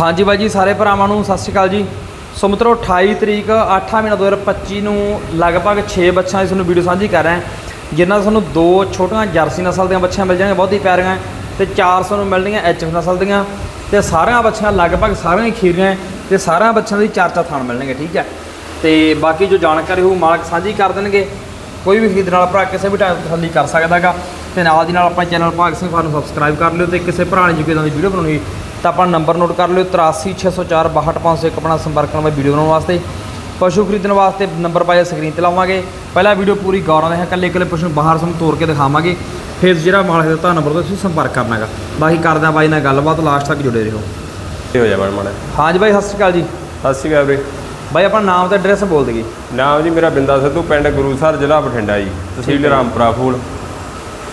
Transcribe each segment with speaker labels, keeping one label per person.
Speaker 1: ਹਾਂਜੀ ਬਾਈ ਜੀ, ਸਾਰੇ ਭਰਾਵਾਂ ਨੂੰ ਸਤਿ ਸ਼੍ਰੀ ਅਕਾਲ ਜੀ। ਸੋ ਮਿੱਤਰੋ 28 ਤਰੀਕ 8 ਮਹੀਨਾ 2025 ਨੂੰ ਲਗਭਗ 6 ਬੱਚਿਆਂ ਦੀ ਤੁਹਾਨੂੰ ਵੀਡੀਓ ਸਾਂਝੀ ਕਰ ਰਹੇ ਹਾਂ, ਜਿਨ੍ਹਾਂ 'ਚ ਤੁਹਾਨੂੰ ਦੋ ਛੋਟੀਆਂ ਜਰਸੀ ਨਸਲ ਦੀਆਂ ਬੱਚੀਆਂ ਮਿਲ ਜਾਣਗੀਆਂ, ਬਹੁਤ ਹੀ ਪਿਆਰੀਆਂ, ਤੇ 400 ਨੂੰ ਮਿਲਣਗੀਆਂ ਐਚਐਫ ਨਸਲ ਦੀਆਂ। ਤੇ ਸਾਰੀਆਂ ਬੱਚੀਆਂ ਲਗਭਗ ਸਾਰੀਆਂ ਹੀ ਖੀਰੀਆਂ ਹੈ ਤੇ ਸਾਰਿਆਂ ਬੱਚਿਆਂ ਦੀ ਚਾਰ ਚਾਰ ਥਾਣ ਮਿਲਣਗੇ ਠੀਕ ਹੈ। ਤੇ ਬਾਕੀ ਜੋ ਜਾਣਕਾਰੀ ਹੋਊ, ਮਾਲਕ ਸਾਂਝੀ ਕਰ ਦੇਣਗੇ। ਕੋਈ ਵੀ ਖਰੀਦਣ ਵਾਲਾ ਭਰਾ, ਕਿਸੇ ਵੀ ਟਾਈਮ ਤਸੱਲੀ ਕਰ ਸਕਦਾ ਹੈਗਾ ਤੇ ਨਾਲ ਦੀ ਨਾਲ ਆਪਣੇ ਚੈਨਲ ਭਾਗ ਸਿੰਘ ਫਾਰਮ ਸਬਸਕ੍ਰਾਈਬ ਕਰ ਲਿਓ, ਤੇ ਕਿਸੇ ਭਰਾ ਨੇ ਜੇ ਕੋਈ ਵੀਡੀਓ ਬਣਾਉਣੀ ਤਾਂ ਆਪਣਾ ਨੰਬਰ ਨੋਟ ਕਰ ਲਿਓ 83604 62501 ਆਪਣਾ ਸੰਪਰਕ ਕਰਨਾ ਵੀਡੀਓ ਬਣਾਉਣ ਵਾਸਤੇ। ਪਸ਼ੂ ਖਰੀਦਣ ਵਾਸਤੇ ਨੰਬਰ ਪਾਇਆ ਸਕਰੀਨ ਤੇ ਲਾਵਾਂਗੇ। ਪਹਿਲਾ ਵੀਡੀਓ ਪੂਰੀ ਗੌਰ ਨਾਲ ਦੇਖਿਆ ਇਕੱਲੇ ਇਕੱਲੇ ਪਸ਼ੂ ਨੂੰ ਬਾਹਰ ਸਾਨੂੰ ਤੋੜ ਕੇ ਦਿਖਾਵਾਂਗੇ। ਫਿਰ ਜਿਹੜਾ ਮਾਲਕ ਦਿੱਤਾ ਨੰਬਰ ਤੋਂ ਤੁਸੀਂ ਸੰਪਰਕ ਕਰਨਾ ਹੈਗਾ। ਬਾਕੀ ਕਰਦੇ ਬਾਈ ਨਾਲ ਗੱਲਬਾਤ ਲਾਸਟ ਤੱਕ ਜੁੜੇ ਰਹੋ।
Speaker 2: ਇਹ ਹੋ ਜਾ ਬਣ ਮਾੜਾ।
Speaker 1: ਹਾਂਜੀ ਬਾਈ ਸਤਿ ਸ਼੍ਰੀ ਅਕਾਲ ਜੀ।
Speaker 2: ਸਤਿ ਸ਼੍ਰੀ ਅਕਾਲ ਵੀਰੇ।
Speaker 1: ਬਾਈ ਆਪਣਾ ਨਾਮ ਤੇ ਐਡਰੈਸ ਬੋਲ ਦੇਗੀ
Speaker 2: ਨਾਮ ਜੀ ਮੇਰਾ ਬਿੰਦਾ ਸਿੱਧੂ ਪਿੰਡ ਗੁਰੂਸਰ ਜ਼ਿਲ੍ਹਾ ਬਠਿੰਡਾ ਜੀ। ਤਹਿਸੀਲ ਰਾਮਪੁਰਾ ਫੂਲ।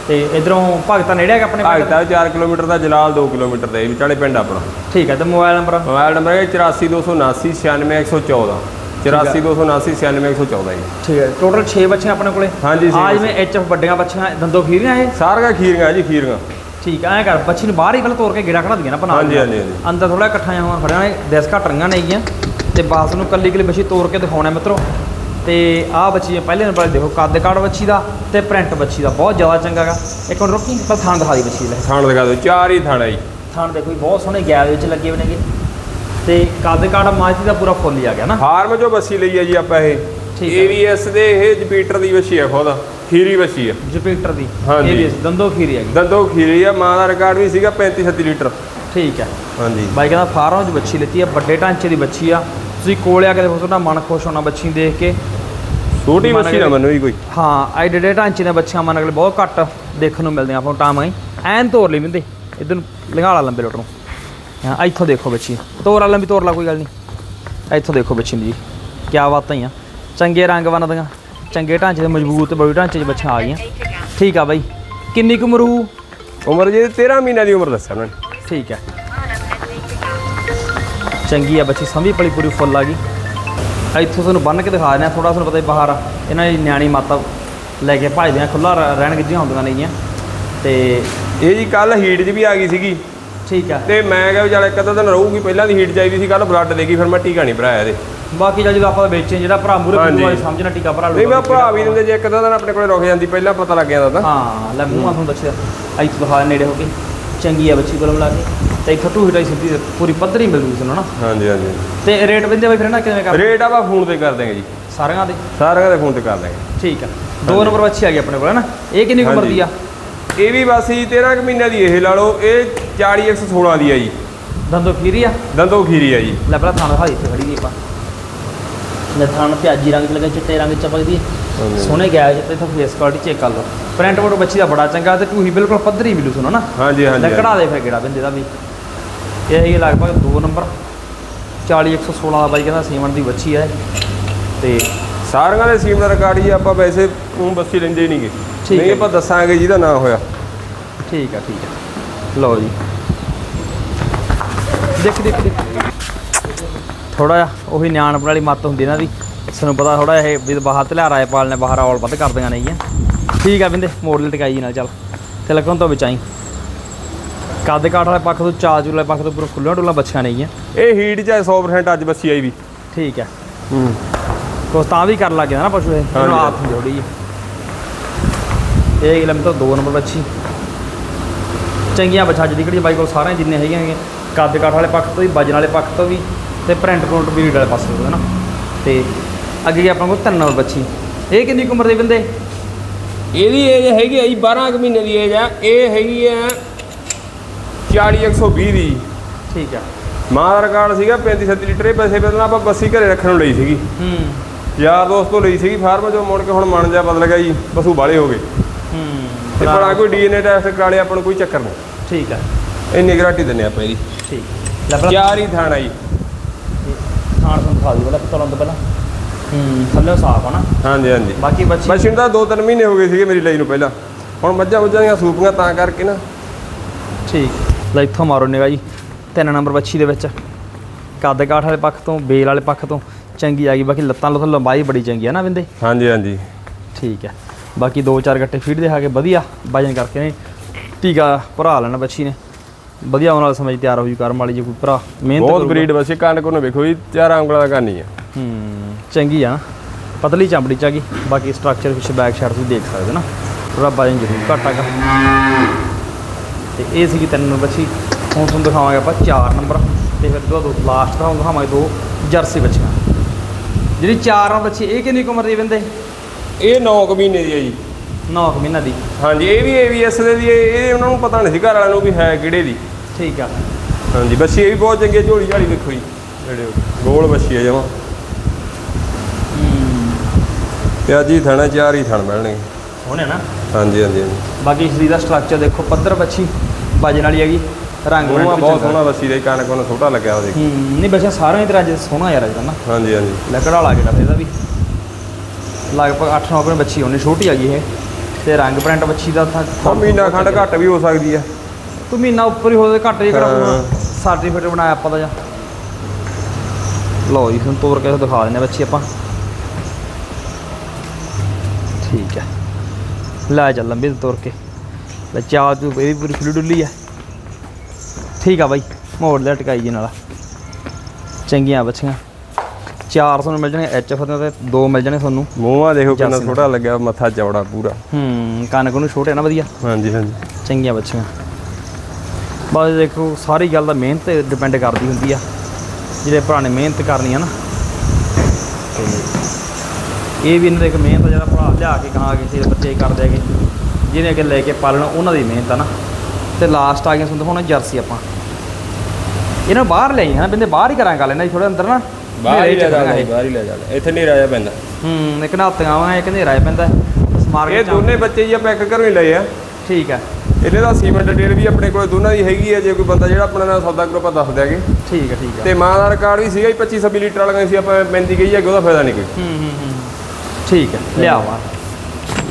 Speaker 1: ਤੇ ਇਧਰੋਂ ਭਗਤਾ ਨੇੜੇ ਹੈਗਾ ਆਪਣੇ?
Speaker 2: ਭਾਗਤਾ 4 ਕਿਲੋਮੀਟਰ ਦਾ ਜਲਾਲ 2 ਕਿਲੋਮੀਟਰ ਦੇ ਵਿਚਾਲੇ ਪਿੰਡ ਆਪਣਾ।
Speaker 1: ਠੀਕ ਹੈ ਤੇ ਮੋਬਾਈਲ ਨੰਬਰ?
Speaker 2: ਮੋਬਾਈਲ ਨੰਬਰ ਹੈ 842979 96114 842979 ਜੀ।
Speaker 1: ਠੀਕ ਹੈ ਟੋਟਲ 6 ਬੱਚੇ ਆਪਣੇ ਕੋਲੇ?
Speaker 2: ਹਾਂਜੀ, ਛੇ
Speaker 1: ਆਜ। ਮੈਂ ਐਚਐਫ ਵੱਡੀਆਂ ਬੱਚੀਆਂ ਦੰਦੋ ਖੀਰੀਆਂ ਇਹ?
Speaker 2: ਸਾਰੀਆਂ ਖੀਰੀਆਂ ਜੀ ਖੀਰੀਆਂ।
Speaker 1: ਠੀਕ ਐ ਕਰ ਬੱਚੀ ਨੂੰ ਬਾਹਰ ਹੀ ਪਹਿਲਾਂ ਤੋੜ ਕੇ ਗੇੜਾ ਖੜਾ ਦੀਆਂ ਨਾ ਬਣਾ
Speaker 2: ਹਾਂਜੀ, ਹਾਂਜੀ।
Speaker 1: ਅੰਦਰ ਥੋੜਾ ਇਕੱਠਾ ਹੋਣ ਖੜਿਆ ਨੇ ਦੇਸ ਘਟ ਰੰਗਾਂ ਨੇ ਹੈਗੀਆਂ ਤੇ ਬਾਸ ਨੂੰ ਕੱਲੀ ਕੱਲੀ ਬੱਚੀ ਤੋੜ ਕੇ ਦਿਖਾਉਣਾ ਮਿੱਤਰੋ। ਤੇ ਆਹ ਬੱਚੀ ਹੈ, ਪਹਿਲੇ ਨੰਬਰ ਦੇਖੋ ਕੱਦ ਕਾੜ ਬੱਚੀ ਦਾ ਤੇ ਪ੍ਰਿੰਟ ਬੱਚੀ ਦਾ ਬਹੁਤ ਜ਼ਿਆਦਾ ਚੰਗਾ ਗਾ ਇੱਕ ਮਿੰਟ ਰੁਕੀ ਪਰ ਥਾਂ ਦਿਖਾ ਦੀ ਬੱਚੀ ਦਾ
Speaker 2: ਥਾਣ ਲਗਾ ਦਿਓ ਚਾਰ ਹੀ ਥਾਣਾ ਜੀ।
Speaker 1: ਥਾਂ ਦੇਖੋ ਜੀ, ਬਹੁਤ ਸੋਹਣੇ ਗੈਪ ਵਿੱਚ ਲੱਗੇ ਹੋਏ ਨੇਗੇ। ਤੇ ਕੱਦ ਕਾੜ ਮਾਝੀ ਦਾ ਪੂਰਾ ਫੁੱਲ ਹੀ ਆ ਗਿਆ ਨਾ।
Speaker 2: ਫਾਰਮ ਜੋ ਬੱਸੀ ਲਈ ਹੈ ਜੀ ਆਪਾਂ ਇਹ।
Speaker 1: ਠੀਕ ਹੈ।
Speaker 2: ਏਵੀਐਸ ਦੇ ਇਹ ਜਪੀਟਰ ਦੀ ਬੱਸੀ ਹੈ ਖੁਦ ਖੀਰੀ ਬੱਸੀ ਹੈ।
Speaker 1: ਜੁਪੀਟਰ ਦੀ ਵੀ ਦੰਦੋ ਖੀਰੀ ਹੈਗੀ।
Speaker 2: ਦੰਦੋ ਖੀਰੀ ਆ ਮਾਂ ਦਾ ਰਿਕਾਰਡ ਵੀ ਸੀਗਾ 35 36 ਲੀਟਰ।
Speaker 1: ਠੀਕ ਹੈ।
Speaker 2: ਹਾਂਜੀ।
Speaker 1: ਬਾਈ ਕਹਿੰਦਾ ਫਾਰਮ 'ਚ ਬੱਚੀ ਲੈਤੀ ਆ ਵੱਡੇ ਢਾਂਚੇ ਦੀ ਬੱਚੀ ਆ। ਤੁਸੀਂ ਕੋਲੇ ਆ ਕੇ ਦੇਖੋ ਤੁਹਾਡਾ ਮਨ ਖੁਸ਼ ਹੋਣਾ ਬੱਚੀ ਦੇਖ ਕੇ।
Speaker 2: ਛੋਟੀ
Speaker 1: ਕੇ-
Speaker 2: ਨਾ ਮੰਨੋ ਜੀ ਕੋਈ।
Speaker 1: ਹਾਂ ਐਡੇ ਐਡੇ ਢਾਂਚੇ ਦੀਆਂ ਬੱਚੀਆਂ ਮਨ ਅਗਲੇ ਬਹੁਤ ਘੱਟ ਦੇਖਣ ਨੂੰ ਮਿਲਦੀਆਂ ਆਪਾਂ ਟਾਈਮ ਆਈ ਐਨ ਤੋਰ ਲਈ ਮਿੰਦੇ ਇਧਰ ਨੂੰ ਲੰਘਾ ਲਾ ਲੰਬੇ ਲੋਟ ਨੂੰ। ਹਾਂ ਇੱਥੋਂ ਦੇਖੋ ਬੱਚੀ। ਤੋਰ ਲੰਬੀ ਤੋਰ ਲਾ ਕੋਈ ਗੱਲ ਨਹੀਂ। ਇੱਥੋਂ ਦੇਖੋ ਬੱਚੀ ਜੀ ਕੀ ਬਾਤਾਂ ਹੀ ਆ। ਚੰਗੇ ਰੰਗ ਬਣਦੀਆਂ ਚੰਗੇ ਢਾਂਚੇ ਦੇ ਮਜ਼ਬੂਤ ਬੜੀ ਢਾਂਚੇ 'ਚ ਬੱਚੀਆਂ ਆ ਗਈਆਂ। ਠੀਕ ਆ ਬਾਈ। ਕਿੰਨੀ ਕੁ ਮਰੂ
Speaker 2: ਉਮਰ ਜੀ 13 ਮਹੀਨਿਆਂ ਦੀ ਉਮਰ ਦੱਸਿਆ ਉਹਨਾਂ ਨੇ
Speaker 1: ਠੀਕ ਹੈ ਚੰਗੀ ਆ ਬੱਚੀ ਸੰਭੀ ਪਲੀ ਪੂਰੀ ਫੁੱਲ ਆ ਗਈ। ਇੱਥੋਂ ਤੁਹਾਨੂੰ ਬੰਨ ਕੇ ਦਿਖਾ ਦਿੰਦੇ ਆ ਥੋੜਾ ਤੁਹਾਨੂੰ ਪਤਾ ਹੀ ਬਾਹਰ ਇਹਨਾਂ ਦੀ ਨਿਆਣੀ ਮਾਤਾ ਲੈ ਕੇ ਭਜਦੇ ਆ ਖੁੱਲਾ ਰਹਿਣ ਗਿੱਜੀਆਂ ਹੁੰਦੀਆਂ ਨੇਗੀਆਂ ਤੇ
Speaker 2: ਇਹ ਜੀ ਕੱਲ ਹੀਟ 'ਚ ਵੀ ਆ ਗਈ ਸੀਗੀ।
Speaker 1: ਠੀਕ ਆ।
Speaker 2: ਤੇ ਮੈਂ ਕਿਹਾ ਚੱਲ ਇੱਕ ਅੱਧਾ ਦਿਨ ਰਹੂਗੀ ਪਹਿਲਾਂ ਦੀ ਹੀਟ ਚਾਹੀਦੀ ਸੀ ਕੱਲ ਬਲੱਡ ਦੇ ਗਈ ਫਿਰ ਮੈਂ ਟੀਕਾ ਨਹੀਂ ਭਰਾਇਆ ਇਹਦੇ।
Speaker 1: ਬਾਕੀ ਜਦੋਂ ਆਪਾਂ ਵੇਚੇ ਜਿਹੜਾ ਭਰਾ ਮੂਰੇ। ਵਾਲੀ ਸਮਝਣਾ ਟੀਕਾ ਭਰਾ
Speaker 2: ਨਹੀਂ
Speaker 1: ਲਊਗਾ
Speaker 2: ਮੈਂ ਭਰਾ ਵੀ ਦਿੰਦੇ ਜੇ ਇੱਕ ਅੱਧਾ ਦਿਨ ਆਪਣੇ ਕੋਲੇ ਰੁਕ ਜਾਂਦੀ ਪਹਿਲਾਂ ਪਤਾ ਲੱਗ ਜਾਂਦਾ ਤਾਂ।
Speaker 1: ਹਾਂ ਲੈ ਮੂੰਹਾਂ ਤੁਹਾਨੂੰ ਦੱਸਿਆ। ਇੱਥੋਂ ਦਿਖਾ ਨੇੜੇ ਹੋ ਕੇ। ਚੰਗੀ ਆ ਬੱਚੀ ਕੋਲ ਮਿਲਾ ਕੇ। ਤੇ ਖੱਟੂ ਹਿਟਾਈ ਸਿੱਧੀ ਪੂਰੀ ਪੱਧਰੀ ਮਿਲ ਜੂਗੀ ਤੁਹਾਨੂੰ ਨਾ।
Speaker 2: ਹਾਂਜੀ ਹਾਂਜੀ।
Speaker 1: ਤੇ ਰੇਟ ਬੰਦੇ ਬਈ ਫਿਰ ਨਾ ਕਿਵੇਂ ਕਰ
Speaker 2: ਰੇਟ ਆਪਾਂ ਫੋਨ ਤੇ ਕਰ ਦਾਂਗੇ ਜੀ।
Speaker 1: ਸਾਰਿਆਂ ਦੇ?
Speaker 2: ਸਾਰਿਆਂ ਦੇ ਫੋਨ ਤੇ ਕਰ ਦਾਂਗੇ
Speaker 1: ਠੀਕ ਆ। ਦੋ ਨੰਬਰ ਬੱਚੀ ਆ ਗਈ ਆਪਣੇ ਕੋਲ ਹੈ ਨਾ। ਇਹ ਕਿੰਨੀ ਕੁ ਉਮਰ ਦੀ ਆ?
Speaker 2: ਇਹ ਵੀ ਬਸ ਜੀ 13 ਕੁ ਮਹੀਨਿਆਂ ਦੀ ਇਹ ਲਾ ਲਓ ਇਹ 40 116 ਦੀ ਆ ਜੀ।
Speaker 1: ਦੰਦੋ ਖੀਰੀ ਆ?
Speaker 2: ਦੰਦੋ ਖੀਰੀ ਆ ਜੀ।
Speaker 1: ਲੈ ਪਹਿਲਾਂ ਥਾਣਾ ਦਿਖਾ ਇੱਥੇ ਖੜੀ ਦੀ ਆਪਾਂ। ਲੈ ਥਾਣਾ ਪਿਆਜੀ ਰੰਗ ਚ ਲੱਗਾ ਚਿੱਟੇ ਰੰਗ ਚ ਚਪਕਦੀ
Speaker 2: ਹਾਂਜੀ।
Speaker 1: ਸੋਹਣੇ ਗਿਆ ਜਿੱਤੇ ਇੱਥੇ ਫੇਸ ਕੁਆਲਿਟੀ ਚੈੱਕ ਕਰ ਲਓ। ਪ੍ਰਿੰਟ ਫੋਟੋ ਬੱਚੀ ਦਾ ਬੜਾ ਚੰਗਾ ਤੇ ਟੂਹੀ ਬਿਲਕੁਲ ਪੱਧਰੀ ਮਿਲੂ ਸੁਣੋ ਨਾ।
Speaker 2: ਹਾਂਜੀ ਹਾਂਜੀ
Speaker 1: ਲੱਕੜਾ ਦੇ ਗੇੜਾ ਬਿੰਦੇ ਦਾ ਵੀ। ਇਹ ਹੈਗੀ ਲਗਭਗ 2 ਨੰਬਰ। 40 116 ਦਾ ਬਾਈ ਕਹਿੰਦਾ ਸੀਮਨ ਦੀ ਬੱਚੀ ਹੈ। ਤੇ
Speaker 2: ਸਾਰਿਆਂ ਦੇ ਸੀਮ ਦਾ ਰਿਕਾਰਡ ਜੀ ਆਪਾਂ ਵੈਸੇ ਉਹ ਬੱਸੀ ਲੈਂਦੇ ਨਹੀਂਗੇ।
Speaker 1: ਠੀਕ
Speaker 2: ਨਹੀਂ
Speaker 1: ਹੈ।
Speaker 2: ਆਪਾਂ ਦੱਸਾਂਗੇ ਜਿਹਦਾ ਨਾਂ ਹੋਇਆ।
Speaker 1: ਠੀਕ ਆ ਠੀਕ ਆ। ਲਓ ਜੀ। ਦੇਖ ਦੇਖ ਦੇਖ। ਥੋੜਾ ਜਿਹਾ ਉਹੀ ਨਿਆਣਪੁਰ ਵਾਲੀ ਮੱਤ ਹੁੰਦੀ ਇਹਨਾਂ ਦੀ। ਸਾਨੂੰ ਪਤਾ ਥੋੜਾ ਇਹ ਵੀ ਬਾਹਰ ਤੇ ਲਿਆ ਰਾਜਪਾਲ ਨੇ ਬਾਹਰ ਔਲ ਵੱਧ ਕਰਦੀਆਂ ਨੇਗੀਆਂ ਠੀਕ ਆ ਬਿੰਦੇ ਮੋਡਲ ਟਿਕਾਈ ਨਾਲ ਚੱਲ। ਤੇ ਲੱਗਣ ਤੋਂ ਬਚਾਈ। ਕੱਦ ਕਾਠ ਵਾਲੇ ਪੱਖ ਤੋਂ ਚਾਲ ਚੂਲੇ ਪੱਖ ਤੋਂ ਪੂਰਾ ਖੁੱਲ੍ਹਾ ਡੁੱਲਾ ਬੱਚਿਆਂ ਨੇਗੀਆਂ।
Speaker 2: ਇਹ ਹੀਟ ਚ 100% ਅੱਜ ਬੱਸੀ ਆਈ ਵੀ।
Speaker 1: ਠੀਕ ਆ
Speaker 2: ਹੂੰ।
Speaker 1: ਕੁਛ ਤਾਂ ਵੀ ਕਰਨ ਲੱਗ ਗਿਆ ਨਾ ਪਸ਼ੂ ਇਹ। ਇਹਨੂੰ ਆਦਤ ਥੋੜੀ ਜਿਹੀ ਇਹ ਇਲਮ ਤੋਂ ਦੋ ਨੰਬਰ ਬੱਚੀ। ਚੰਗੀਆਂ ਬੱਚਾ ਜਿਹੜੀ ਕਿਹੜੀ ਬਾਈ ਕੋਲ ਸਾਰਿਆਂ ਜਿੰਨੇ ਹੈਗੀਆਂ ਹੈਗੀਆਂ ਕੱਦ ਕਾਠ ਵਾਲੇ ਪੱਖ ਤੋਂ ਵੀ ਵਜਨ ਵਾਲੇ ਪੱਖ ਤੋਂ ਵੀ ਤੇ ਪ੍ਰਿੰਟ ਪ੍ਰਿੰਟ ਵੀ ਵਾਲੇ ਪਾਸੇ ਤੋਂ ਹੈ ਨਾ। ਤੇ ਅੱਗੇ ਆਪਾਂ ਕੋਲ ਤਿੰਨ ਨੰਬਰ ਬੱਚੀ। ਇਹ ਕਿੰਨੀ ਕੁ ਉਮਰ ਦੇ ਬੰਦੇ?
Speaker 2: ਇਹਦੀ ਏਜ ਹੈਗੀ ਆ ਜੀ 12 ਕੁ ਮਹੀਨੇ ਦੀ ਏਜ ਆ। ਇਹ ਹੈਗੀ ਆ 40 120 ਦੀ।
Speaker 1: ਠੀਕ ਆ।
Speaker 2: ਮਾਂ ਦਾ ਰਿਕਾਰਡ ਸੀਗਾ 35 37 ਲੀਟਰ ਇਹ ਪੈਸੇ ਪਹਿਲਾਂ ਆਪਾਂ ਬੱਸੀ ਘਰੇ ਰੱਖਣ ਨੂੰ ਲਈ ਸੀਗੀ।
Speaker 1: ਹੂੰ।
Speaker 2: ਯਾਰ ਦੋਸਤ ਤੋਂ ਲਈ ਸੀਗੀ ਫਾਰਮ ਚੋਂ ਮੁੜ ਕੇ ਹੁਣ ਮਨ ਜਾ ਬਦਲ ਗਿਆ ਜੀ ਪਸ਼ੂ ਬਾਲੇ ਹੋ ਗਏ।
Speaker 1: ਹੂੰ।
Speaker 2: ਤੇ ਬੜਾ ਕੋਈ ਡੀਐਨਏ ਟੈਸਟ ਕਰਾ ਲਿਆ ਆਪਾਂ ਨੂੰ ਕੋਈ ਚੱਕਰ ਨਹੀਂ।
Speaker 1: ਠੀਕ ਆ।
Speaker 2: ਇੰਨੀ ਗਾਰੰਟੀ ਦਿੰਨੇ ਆਪਾਂ ਇਹਦੀ।
Speaker 1: ਠੀਕ।
Speaker 2: ਚਾਰ ਹੀ ਥਾਣਾ ਜੀ।
Speaker 1: ਖਾਣ ਨੂੰ ਖਾ ਤੁਰਨ ਤੋਂ ਪਹਿਲਾਂ। ਹੂੰ। ਥੱਲੇ ਸਾਫ਼ ਆ ਨਾ।
Speaker 2: ਹਾਂਜੀ ਹਾਂਜੀ।
Speaker 1: ਬਾਕੀ ਬੱਚੀ
Speaker 2: ਬੱਚੀ ਨੂੰ ਤਾਂ 2-3 ਮਹੀਨੇ ਹੋ ਗਏ ਸੀਗੇ ਮੇਰੀ ਲਈ ਨੂੰ ਪਹਿਲਾਂ। ਹੁਣ ਮੱਝਾਂ ਮੁੱਝਾਂ ਦੀਆਂ ਸੂਪੀਆਂ ਤਾਂ ਕਰਕੇ ਨਾ।
Speaker 1: ਠੀਕ। ਲੈ ਇੱਥੋਂ ਮਾਰੋ ਨਿਗਾ ਜੀ। ਤਿੰਨ ਨੰਬਰ ਬੱਚੀ ਦੇ ਵਿੱਚ। ਕੱਦ ਕਾਠ ਵਾਲੇ ਪੱਖ ਤੋਂ ਬੇਲ ਵਾਲੇ ਪੱਖ ਤੋਂ ਚੰਗੀ ਆ ਗਈ। ਬਾਕੀ ਲੱਤਾਂ ਲੁੱਤਾਂ ਲੰਬਾਈ ਬੜੀ ਚੰਗੀ ਆ ਨਾ ਬਿੰਦੇ?
Speaker 2: ਹਾਂਜੀ ਹਾਂਜੀ।
Speaker 1: ਠੀਕ ਹੈ ਬਾਕੀ ਦੋ ਚਾਰ ਗੱਟੇ ਫੀਡ ਦੇ ਖਾ ਕੇ ਵਧੀਆ ਵਜਨ ਕਰਕੇ ਨੇ। ਟੀਕਾ ਭਰਾ ਲੈਣਾ ਬੱਚੀ ਨੇ। ਵਧੀਆ ਆਉਣ ਵਾਲੇ ਸਮੇਂ 'ਚ ਤਿਆਰ ਹੋ ਜੂ ਕਰਮ ਵਾਲੀ ਜੇ ਕੋਈ ਭਰਾ। ਮਿਹਨਤ
Speaker 2: ਬਹੁਤ। ਬਰੀਡ ਵਸੇ ਕੰਨ ਕੋਲ ਵੇਖੋ ਜੀ ਚਾਰਾਂ ਉਂਗਲਾਂ ਦਾ ਕੰਨ ਹੀ ਆ।
Speaker 1: ਹੂੰ ਚੰਗੀ ਆ ਨਾ। ਪਤਲੀ ਚਮੜੀ ਚ ਆ ਗਈ। ਬਾਕੀ ਸਟਰਕਚਰ ਵਿੱਚ ਬੈਕ ਸਾਈਡ ਤੁਸੀਂ ਦੇਖ ਸਕਦੇ ਨਾ। ਥੋੜਾ ਵਜਨ ਜ਼ਰੂਰ ਘੱਟ ਹੈਗਾ ਤੇ ਇਹ ਸੀਗੀ ਤਿੰਨ ਨੰਬਰ ਬੱਚੀ ਹੁਣ ਤੁਹਾਨੂੰ ਦਿਖਾਵਾਂਗੇ ਆਪਾਂ 4 ਨੰਬਰ। ਤੇ ਫਿਰ ਦੋ ਦੋ ਲਾਸਟ ਤੁਹਾਨੂੰ ਦਿਖਾਵਾਂਗੇ ਦੋ ਜਰਸੀ ਬੱਚੀਆਂ। ਜਿਹੜੀ 4 ਨੰਬਰ ਬੱਚੀ ਇਹ ਕਿੰਨੀ ਕੁ ਉਮਰ ਦੀ ਬੰਦੇ?
Speaker 2: ਇਹ 9 ਕੁ ਮਹੀਨੇ ਦੀ ਹੈ ਜੀ।
Speaker 1: 9 ਮਹੀਨਾ ਦੀ।
Speaker 2: ਹਾਂਜੀ ਇਹ ਵੀ ਏਵੀਐਸ ਦੇ ਦੀ ਇਹ ਉਹਨਾਂ ਨੂੰ ਪਤਾ ਨਹੀਂ ਸੀ ਘਰ ਵਾਲਿਆਂ ਨੂੰ ਵੀ ਹੈ ਕਿਹੜੇ ਦੀ।
Speaker 1: ਠੀਕ ਆ।
Speaker 2: ਹਾਂਜੀ ਬੱਚੀ ਇਹ ਵੀ ਬਹੁਤ ਚੰਗੀ ਝੋਲੀ ਝਾਲੀ ਵੇਖੋ ਜੀ ਜਿਹੜੇ ਗੋਲ ਬੱਚੀ ਹੈ ਜਮਾ। ਪਿਆਜੀ ਥਣਾ ਚਾਰ ਹੀ ਥਣ ਮਿਲਣਗੇ।
Speaker 1: ਹੋਣੇ ਨਾ?
Speaker 2: ਹਾਂਜੀ ਹਾਂਜੀ ਹਾਂਜੀ।
Speaker 1: ਬਾਕੀ ਸਰੀਰ ਦਾ ਸਟਰਕਚਰ ਦੇਖੋ ਪੱਧਰ ਬੱਚੀ ਵਜਨ ਵਾਲੀ ਹੈਗੀ ਰੰਗ
Speaker 2: ਉਹ
Speaker 1: ਰੰਗ ਵੀ
Speaker 2: ਬਹੁਤ। ਸੋਹਣਾ ਬੱਚੀ ਦੇ ਕੰਨ ਕੋਲ ਛੋਟਾ ਲੱਗਿਆ ਉਹ ਦੇਖ
Speaker 1: ਹੂੰ ਨਹੀਂ ਬੱਚਾ ਸਾਰਿਆਂ ਹੀ ਤਰ੍ਹਾਂ ਸੋਹਣਾ ਯਾਰ ਅੱਜ ਨਾ।
Speaker 2: ਹਾਂਜੀ ਹਾਂਜੀ।
Speaker 1: ਲੱਕੜਾ ਲਾ ਕੇ ਇਹਦਾ ਵੀ। ਲਗਭਗ 8-9 ਆਪਣੇ ਬੱਚੀ ਹੋਣੀ ਛੋਟੀ ਆ ਗਈ ਇਹ। ਤੇ ਰੰਗ ਪ੍ਰਿੰਟ ਬੱਚੀ ਦਾ ਤਾਂ
Speaker 2: ਮਹੀਨਾ ਖੰਡ ਘੱਟ ਵੀ ਹੋ ਸਕਦੀ ਹੈ
Speaker 1: ਤੂੰ ਮਹੀਨਾ ਉੱਪਰ ਹੀ ਹੋਵੇ ਘੱਟ ਜੇ ਕਿਹੜਾ। ਹੋਣਾ। ਸਰਟੀਫਿਕੇਟ ਬਣਾਇਆ ਆਪਾਂ ਦਾ ਜਾਂ। ਲਓ ਜੀ ਤੁਹਾਨੂੰ ਤੋਰ ਕੇ ਦਿਖਾ ਦਿੰਦੇ ਬੱਚੀ ਆਪਾਂ। ਠੀਕ ਹੈ। ਲੈ ਚੱਲ ਲੰਬੀ ਤੋਂ ਤੋਰ ਕੇ। ਲੈ ਚਾਲ ਤੂੰ ਇਹ ਵੀ ਪੂਰੀ ਖੁੱਲੀ ਡੁੱਲੀ ਆ। ਠੀਕ ਆ ਬਾਈ ਮੋੜ ਲੈ ਟਕਾਈ ਜੀ ਨਾਲ। ਚੰਗੀਆਂ ਬੱਚੀਆਂ। ਚਾਰ ਤੁਹਾਨੂੰ ਮਿਲ ਜਾਣਗੇ ਐਚ ਐਫ ਦੇ ਤੇ ਦੋ ਮਿਲ ਜਾਣੇ ਤੁਹਾਨੂੰ।
Speaker 2: ਮੂੰਹਾਂ ਦੇਖੋ ਕਿੰਨਾ ਛੋਟਾ ਲੱਗਿਆ ਮੱਥਾ ਚੌੜਾ ਪੂਰਾ।
Speaker 1: ਹੂੰ ਕੰਨ ਕੋਲ ਛੋਟੇ ਨਾ ਵਧੀਆ।
Speaker 2: ਹਾਂਜੀ ਹਾਂਜੀ।
Speaker 1: ਚੰਗੀਆਂ ਬੱਚੀਆਂ। ਬਸ ਦੇਖੋ ਸਾਰੀ ਗੱਲ ਦਾ ਮਿਹਨਤ ਤੇ ਡਿਪੈਂਡ ਕਰਦੀ ਹੁੰਦੀ ਆ। ਜਿਹੜੇ ਭਰਾ ਨੇ ਮਿਹਨਤ ਕਰਨੀ ਆ ਨਾ। ਇਹ ਵੀ ਇਹਨਾਂ ਦੇ ਇੱਕ ਮਿਹਨਤ ਆ ਜਿਹੜਾ ਭਰਾ ਲਿਆ ਕੇ ਕਹਾਂ ਕਿਸੇ ਦੇ ਬੱਚੇ ਕਰਦੇ ਹੈਗੇ। ਜਿਹਨੇ ਅੱਗੇ ਲੈ ਕੇ ਪਾਲਣਾ ਉਹਨਾਂ ਦੀ ਮਿਹਨਤ ਆ ਨਾ। ਤੇ ਲਾਸਟ ਆ ਗਿਆ ਤੁਹਾਨੂੰ ਹੁਣ ਜਰਸੀ ਆਪਾਂ। ਇਹਨਾਂ ਬਾਹਰ ਲੈ ਆਈ ਹਾਂ ਬੰਦੇ ਬਾਹਰ ਹੀ ਕਰਾਂ ਗੱਲ ਇਹਨਾਂ ਦੀ ਥੋੜੇ ਅੰਦਰ ਨਾ।
Speaker 2: ਬਾਹਰ ਹੀ ਲੈ
Speaker 1: ਇਹ।
Speaker 2: ਬਾਹਰ ਹੀ ਲੈ ਜਾਣਾ ਇੱਥੇ ਨਹੀਂ ਰਾਜਾ ਪੈਂਦਾ।
Speaker 1: ਹੂੰ ਇੱਕ ਨਾਤੀਆਂ ਵਾ ਇੱਕ ਹਨੇਰਾ ਹੀ ਪੈਂਦਾ। ਸਮਾਰ
Speaker 2: ਇਹ ਦੋਨੇ ਬੱਚੇ ਜੀ ਆਪਾਂ ਇੱਕ ਘਰੋਂ ਹੀ ਲਏ ਆ।
Speaker 1: ਠੀਕ ਆ।
Speaker 2: ਇਹਨੇ ਦਾ ਸੀਮੈਂਟ ਡਿਟੇਲ ਵੀ ਆਪਣੇ ਕੋਲ ਦੋਨਾਂ ਦੀ ਹੈਗੀ ਹੈ ਜੇ ਕੋਈ ਬੰਦਾ ਜਿਹੜਾ ਆਪਣੇ ਨਾਲ ਸੌਦਾ ਕਰੋ ਆਪਾਂ ਦੱਸ ਦਿਆਂਗੇ।
Speaker 1: ਠੀਕ ਆ ਠੀਕ ਆ।
Speaker 2: ਤੇ ਮਾਂ ਦਾ ਰਿਕਾਰਡ ਵੀ ਸੀਗਾ ਜੀ 25 26 ਲੀਟਰ ਵਾਲਾ ਸੀ ਆਪਾਂ ਮਹਿੰਦੀ ਗਈ ਹੈ ਉਹਦਾ ਫਾਇਦਾ ਨਹੀਂ ਕੋਈ।
Speaker 1: ਹੂੰ ਹੂੰ ਹੂੰ। ਠੀਕ ਹੈ ਲਿਆਵਾ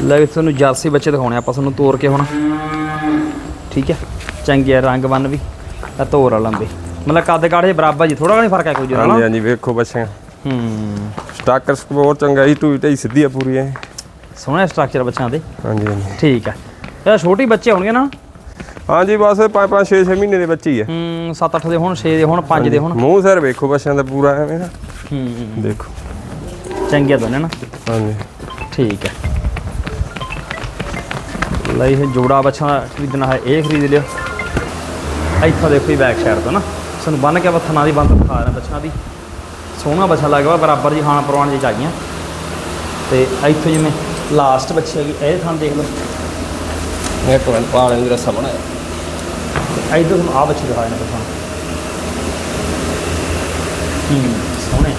Speaker 1: ਲੈ ਵੀ ਤੁਹਾਨੂੰ ਜਰਸੀ ਬੱਚੇ ਦਿਖਾਉਣੇ ਆਪਾਂ ਤੁਹਾਨੂੰ ਤੋਰ ਕੇ ਹੁਣ। ਠੀਕ ਹੈ ਚੰਗੇ ਆ ਰੰਗ ਬੰਨ ਵੀ। ਆ ਤੋਰ ਆ ਲੰਬੇ। ਮਤਲਬ ਕੱਦ ਕਾਠ ਦੇ ਬਰਾਬਰ ਜੀ ਥੋੜਾ ਨਹੀਂ ਫ਼ਰਕ ਹੈ ਕੋਈ ਜਿਹੜਾ
Speaker 2: ਹਾਂਜੀ ਹਾਂਜੀ ਵੇਖੋ ਬੱਚਿਆਂ।
Speaker 1: ਹੂੰ।
Speaker 2: ਸਟਾਕਰ ਸਕੋਰ ਚੰਗਾ ਜੀ ਟੂਈ ਢਾਈ ਸਿੱਧੀ ਆ ਪੂਰੀ ਇਹ
Speaker 1: ਸੋਹਣਾ ਸਟਰਕਚਰ ਬੱਚਿਆਂ ਦੇ।
Speaker 2: ਹਾਂਜੀ ਹਾਂਜੀ।
Speaker 1: ਠੀਕ ਹੈ। ਇਹ ਛੋਟੀ ਬੱਚੇ ਹੋਣਗੇ ਨਾ?
Speaker 2: ਹਾਂਜੀ ਬਸ 5 5 6 6 ਮਹੀਨੇ ਦੇ ਬੱਚੇ ਹੀ ਆ।
Speaker 1: ਹੂੰ 7-8 ਦੇ ਹੁਣ 6 ਦੇ ਹੁਣ 5 ਦੇ ਹੁਣ।
Speaker 2: ਮੂੰਹ ਸਿਰ ਵੇਖੋ ਬੱਚਿਆਂ ਦਾ ਪੂਰਾ ਐਵੇਂ ਨਾ।
Speaker 1: ਹੂੰ।
Speaker 2: ਦੇਖੋ।
Speaker 1: ਚੰਗੇ ਦੋਨੇ ਨਾ।
Speaker 2: ਹਾਂਜੀ।
Speaker 1: ਠੀਕ ਹੈ। ਲਈ ਇਹ ਜੋੜਾ ਬੱਚਾ ਖਰੀਦਣਾ ਹੈ ਇਹ ਖਰੀਦ ਲਿਓ। ਇੱਥੋਂ ਦੇਖੋ ਹੀ ਬੈਕ ਸਾਈਡ ਤੋਂ ਨਾ। ਸਾਨੂੰ ਬੰਨ ਕੇ ਬੱਥਣਾ ਦੀ ਬੰਦ ਦਿਖਾ ਦੇਣਾ ਬੱਚਾ ਦੀ। ਸੋਹਣਾ ਬੱਚਾ ਲੱਗਦਾ ਬਰਾਬਰ ਜੀ ਖਾਣ ਪਰਵਾਣ ਜੀ ਚਾਹੀਆਂ। ਤੇ ਇੱਥੋਂ ਜਿਵੇਂ ਲਾਸਟ ਬੱਚੀ ਹੈਗੀ ਇਹ ਥਾਂ ਦੇਖ ਲਓ।
Speaker 2: ਇਹ ਟਵਨ ਪਾਲ ਨੂੰ ਰਸਾ ਬਣਾਇਆ।
Speaker 1: ਇੱਧਰ ਤੁਹਾਨੂੰ ਆ ਬੱਚੀ ਦਿਖਾ ਦੇਣਾ ਬੱਚਾ ਹੂੰ ਸੋਹਣੇ।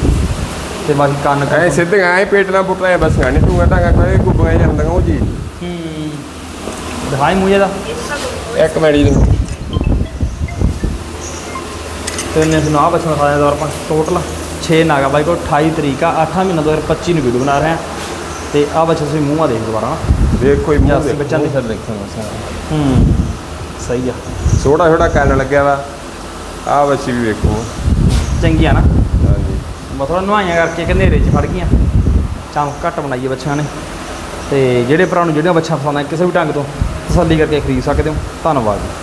Speaker 1: ਤੇ ਬਾਕੀ ਕੰਨ
Speaker 2: ਐ ਸਿੱਧੇ ਐ ਪੇਟ ਨਾਲ ਪੁੱਟਣਾ ਐ ਬਸ ਗਾਣੇ ਟੂਗਾ ਟਾਂਗਾ ਕਰੇ ਗੁੱਬੀਆਂ ਜਾਂਦੀਆਂ ਉਹ ਜੀ।
Speaker 1: ਹੂੰ। ਦਿਖਾਈ ਮੂੰਹ ਦਾ
Speaker 2: ਇੱਕ ਜੀ। ਨੂੰ
Speaker 1: ਤੇ ਇਹਨੇ ਸਾਨੂੰ ਆਹ ਬੱਚਾ ਦਿਖਾਇਆ ਦੌਰ ਆਪਾਂ ਟੋਟਲ 6 ਨਾਗਾ। ਬਾਈ ਕੋਲ 28 ਤਰੀਕ ਆ 8 ਮਹੀਨਾ 2025 ਨੂੰ ਵੀਡੀਓ ਬਣਾ ਰਹੇ ਹਾਂ ਤੇ ਆਹ ਬੱਚਾ ਤੁਸੀਂ ਮੂੰਹਾਂ ਦੇਖ ਦੁਬਾਰਾ।
Speaker 2: ਦੇਖੋ ਹੀ ਮੂੰਹ ਦੇਖੋ,
Speaker 1: ਬੱਚਿਆਂ ਦੇ।
Speaker 2: ਮੂੰਹ ਸਿਰ ਦੇਖੋ ਬਸ
Speaker 1: ਹੂੰ। ਸਹੀ ਆ।
Speaker 2: ਛੋਟਾ ਛੋਟਾ ਕੰਨ ਲੱਗਿਆ ਵਾ। ਆ ਬੱਚੀ ਵੀ ਵੇਖੋ।
Speaker 1: ਚੰਗੀ ਆ ਨਾ।
Speaker 2: ਹਾਂਜੀ
Speaker 1: ਥੋੜਾ ਨਵਾਈਆਂ ਕਰਕੇ ਕਿ ਹਨੇਰੇ 'ਚ ਫੜ ਗਈਆਂ ਚਮਕ ਘੱਟ ਬਣਾਈਏ ਬੱਚਿਆਂ ਨੇ। ਤੇ ਜਿਹੜੇ ਭਰਾ ਨੂੰ ਜਿਹੜੀਆਂ ਬੱਚਾ ਪਸੰਦ ਆ ਕਿਸੇ ਵੀ ਢੰਗ ਤੋਂ ਤਸੱਲੀ ਕਰਕੇ ਖਰੀਦ ਸਕਦੇ ਹੋ। ਧੰਨਵਾਦ। ਜੀ